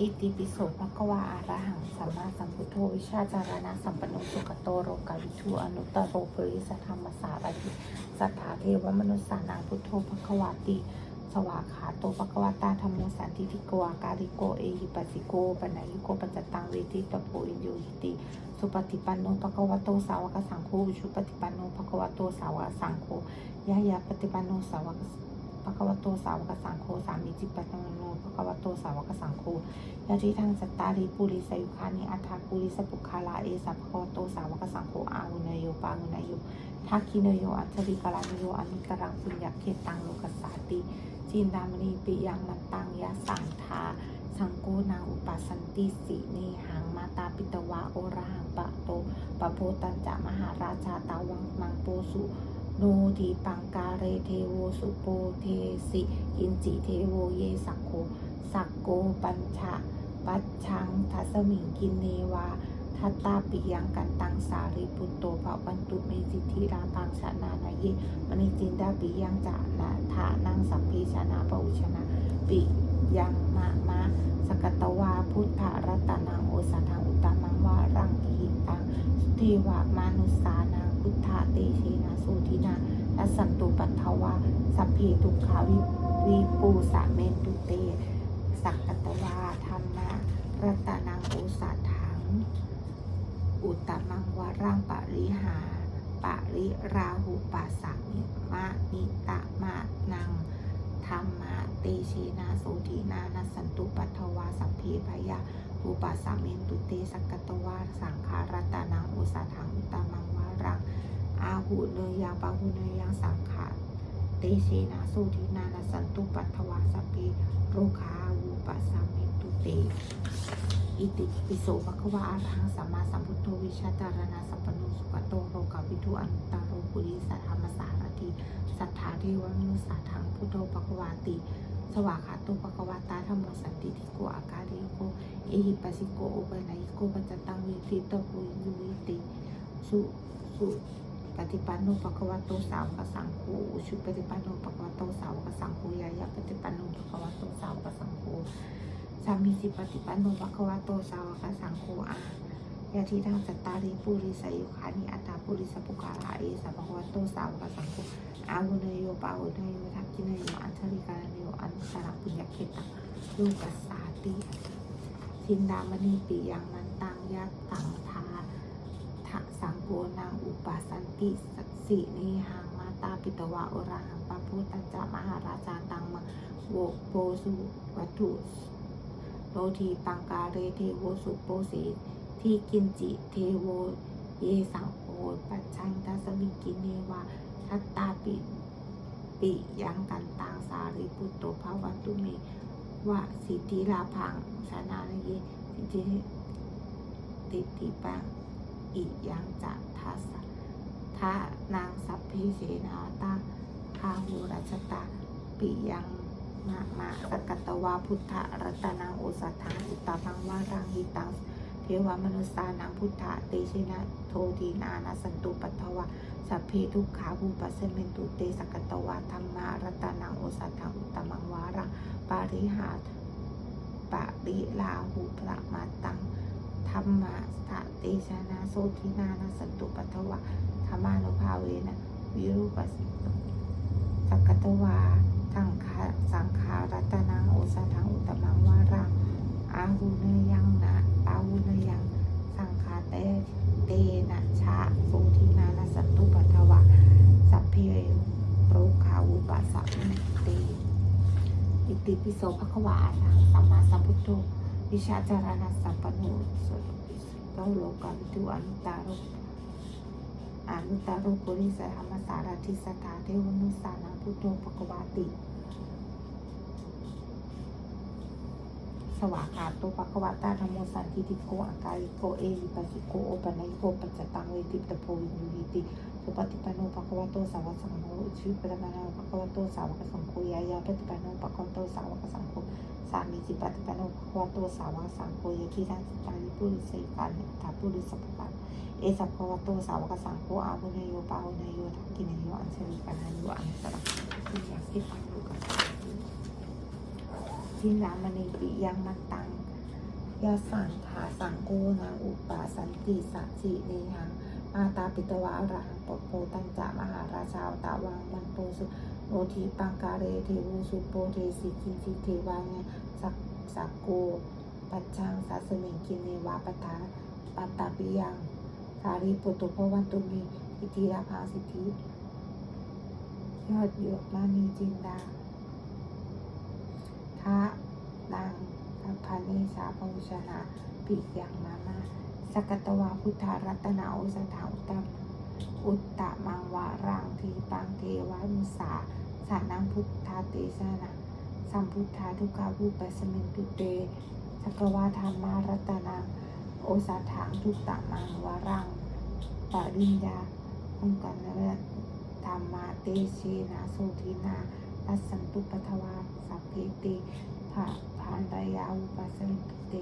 อิติปิโสภะควาอาระหังสัมมาสัมพุทโธวิชาจารณะสัมปันโนสุขโตโรกาวิทูอนุตตโรปริสธรรมสารติสัทธาเทวมนุสสานังพุทโธภะควาติ สวาขาโตปะคะวตาธรรมโมสันติทิโกอาการิโกเอหิปัสสิโกปัญญิโกปัจจตังเวทิตโพอินโยหิติ สุปฏิปันโนปะกวาโตสาวกสังโฆชุปฏิปันโนปะกวาโตสาวกสังโฆยะยะปฏิปันโนสาวก ภะคะวะโตสาวกสังโฆสามีจิปปันโนภะคะวะโตสาวกสังโฆยะทิทังสัตตาริปุริสยุคานิอัฏฐาปุริสปุคาลาเอสัพพะโตสาวกสังโฆอาหุเนโยปาหุเนโยทักขิเนโยอัจฉริกาลานโยอนุตตรังปุญญเขตังโลกัสสาติจินดามณีปิยังมันตังยะสังทาสังโกนาอุปัสันติสีเนหังมาตาปิตวะโอรหังปะโตปะโพตัญจะมหาราชาตาวังมังโปสุ โนทีปังกาเรเทโวสุโปเทสิกินจิเทโวเยสักโคสักโกปัญชะปัจชังทัสมิงกินเนวาทัตตาปิยังกันตังสาริปุตโตภวันตุเมสิทธิราพังชนานายมณิจินดาปิยังจะนาทานังสัพเพชนะปอุชนะ ปิยังมะมะสกตวาพุทธรัตนังโอสัทังอุตตมังวารังกิตังสุเทวะมานุสานังพุทธา เตเชนะสุทินาและสันตุปัทถวาสัพเพทุกขาวิวิปูสะเมนตุเต สักกตวาธรรมะรัตนังโอสัทัง อุตตมังวารังปริหาปะริราหุปัสสมิมะนิตะมะนังธรรมะเตชีนาโสทีนานัสสันตุปัทวาสัพเพพยาอุปัสสมินตุเตสักกตวาสังขารัตนังอุสาทังอุตตมัง หุเนยยังปะหุเนยังสังขาเตชีนาโสทีนานัสสันตุปัทวาสัพเพโรคาอุปัสสมิตุเตอิติปิโสภะควะอะระหังสัมมาสัมพุทโธวิชาจารณะสัพพโนสุขโตโรกาวิทูอันตตรโรปุริสัทธรรมสารติสัทธาเทวมนุสสาทังพุทโธภะควาติ สวากขาโตภะคะวตาธรรมสันติทิโกอาการิโกเอหิปัสสิโกโอปะนัยโกปัจจตังเวทิตโพยุวิติสุสุ ปฏิปันโนภะคะวะโตสาวกสังโฆอุชุปฏิปันโนภะคะวะโตสาวกสังโฆยายะปฏิปันโนภะคะวะโตสาวกสังโฆสามีสิปฏิปันโนภควะโตสาวกสังโฆอายาทิทังสตาริปุริสายุคานิอัตตาปุริสปุกาลาเอสัพพะวะโตสาวกสังโฆอาหุเนโยปาหุเนโยทักกิเนโยอัญชริกาเนโยอันสารปุญญเขตังลูกัสสาติทินดามณีปิยังมันตังยัตตังะสังโกนางอุปาสันติสัสสิเนหังมาตาปิตวะอรหังปะพุตัญจะมหาราชาตังมะโวโปสุวัตถุโรทีปังกาเรเทโวสุโปเสที่กินจิเทโวเยสังโอปัจชังทัสมิกินเนวาทัตตาปิปิยังกันตังสาริปุตโตภาวันตุเมวะสิทธิลาพังชนะเยสิทธิติติปัง อิยังจักทัสสะนางสัพเพเสนาตาคาหูรัชตาปิยังมามาสกัตวาพุทธรัตนังโอสัทธังอุตตมังวารังหิตังเทวมนุสานังพุทธะเตชินะโททีนานาสันตุปัทวะสัพเพทุกขาภูปัสเมนตุเตสกัตวาธรรมารัตนังโอสัทธังอุตมังวารังปาริหาปะริลาหูประมาตัง ธรรมะสะเตชนาโสทินานาสันตุปัทวะธรรมานุภาเวนะวิรูปัสสิโตสักตวาสังขาสังขารัตนังโอสถังอุตมังวารังอาหุเนยังนะปาหุเนยัง สังขาเตเตนะชะโสทินานะสัตตุปัทวะสัพเพโรคาวุปัสสะมิเตอิติปิโสภควาอะระหังสัมมาสัมพุทโธ วิชาจารณะสัมปันโนสุติโตโลกาวิทูอนุตาโรอนุตตรโรปุริสธรรมสารทิสตาเทวนุสานาพุทโธปกวาติ สวากาโตภะคะวะตาธรรมสันติติโกอากาลิโกเอหิปัสสิโกโอปันญิโกปัจจตังเวทิตโพวินยูหิติสุปฏิปันโนภะคะวะโตสาวกสังโฆชิปะตะมะโนภะคะวะโตสาวกสังโฆยายาปฏิปันโนภะคะวะโตสาวกสังโฆ สามีจิปฏิปันโนภะคะวะโตสาวกสังโฆยะทิทังสิตาลิปุริสิกานิตาปุริสัพพะเอสัพพะวะโตสาวกสังโฆอาวุเนโยปาวุเนโยทักกินโยอัญชลิกานาโยอัญสระที่อยากที่ฟังดูกันทินามณีปิยังมัตตังยาสังขาสังโกนาอุปาสันติสัจิเนหังมาตาปิตวาอรหังปโปตัญจามหาราชาวตาวังมันโปสุโอทีปังกาเรเทวุสุโปเทสิกินสิเทวาเนีย สักสักโก ปัจจังสัสมิงกินเนวาปทาปัตตาปิยังสารีปุตตุภวันตุมีอิทิราภาสิทธิยอดหยกมานีจินดาทะนางสัพพานิสาภวชนะปิยังมามาสกตวาพุทธารัตนาอุสถาอุตตมอุตตะมังวารังทีปังเทวานุสาสานังพุทธาเตสนะ สัมพุทธาทุกขาภูปัสมินตุเตสกวาธรรมารัตนาโอสถางทุตตะมังวารังปริญญาองกันนรธรรมาเตเชนะโสทินาปัสสันตุปทวาสัพเพเตภาพานดายาอุปัสสมิตุเต